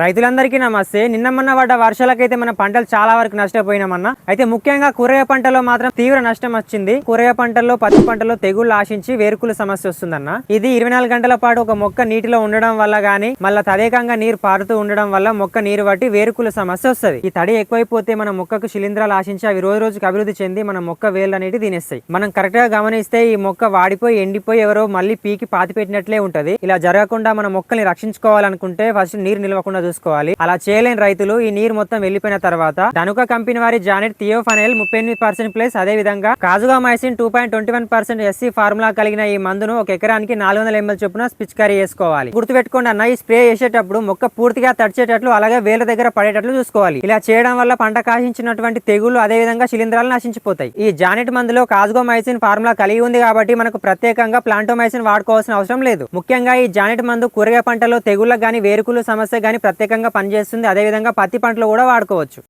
రైతులందరికీ నమస్తే. నిన్న మొన్న పడ్డ వర్షాలకైతే మన పంటలు చాలా వరకు నష్టపోయినామన్న. అయితే ముఖ్యంగా కూరగాయ పంటలో మాత్రం తీవ్ర నష్టం వచ్చింది. కూరగాయ పంటల్లో పత్తి పంటలో తెగుళ్ళు ఆశించి వేరుకుల సమస్య వస్తుందన్న. ఇది ఇరవై నాలుగు గంటల పాటు ఒక మొక్క నీటిలో ఉండడం వల్ల గానీ మళ్ళీ తదేకంగా నీరు పారుతూ ఉండడం వల్ల మొక్క నీరు బట్టి వేరుకుల సమస్య వస్తుంది. ఈ తడి ఎక్కువైపోతే మన మొక్కకు శిలీంధ్రాలు ఆశించి అవి రోజు రోజుకి అభివృద్ధి చెంది మన మొక్క వేళ్ళు అనేవి తినేస్తాయి. మనం కరెక్ట్గా గమనిస్తే ఈ మొక్క వాడిపోయి ఎండిపోయి ఎవరో మళ్ళీ పీకి పాతి పెట్టినట్లే ఉంటది. ఇలా జరగకుండా మన మొక్కల్ని రక్షించుకోవాలనుకుంటే ఫస్ట్ నీరు నిలవకుండా చూసుకోవాలి. అలా చేయలేని రైతులు ఈ నీరు మొత్తం వెళ్ళిపోయిన తర్వాత ధనుక కంపెనీ వారి జానెట్ థియోఫనైల్ ముప్పై ఎనిమిది పర్సెంట్ ప్లస్ అదే విధంగా కాజుగా మైసిన్ two point twenty one percent SC formula కలిగిన ఈ మందును ఒక ఎకరానికి నాలుగు వందల ఎంఎల్ చొప్పున పిచికారీ చేసుకోవాలి. గుర్తుపెట్టుకోండి అన్న ఈ స్ప్రే చేసేటప్పుడు మొక్క పూర్తిగా తడిచేటట్లు అలాగే వేల దగ్గర పడేటట్లు చూసుకోవాలి. ఇలా చేయడం వల్ల పంట కాశించినటువంటి తెగులు అదే విధంగా శిలీంధ్రాలు నశించిపోతాయి. ఈ జానెట్ మందులో కాజుగోమైసిన్ ఫార్ములా కలిగి ఉంది కాబట్టి మనకు ప్రత్యేకంగా ప్లాంటోమైసిన్ వాడుకోవాల్సిన అవసరం లేదు. ముఖ్యంగా ఈ జానెట్ మందు కూరగాయ పంటలో తెగుళ్ళకు గానీ వేరుకులు సమస్య గానీ ప్రత్యేకంగా పనిచేస్తుంది. అదే విధంగా పత్తి పంటలో కూడా వాడుకోవచ్చు.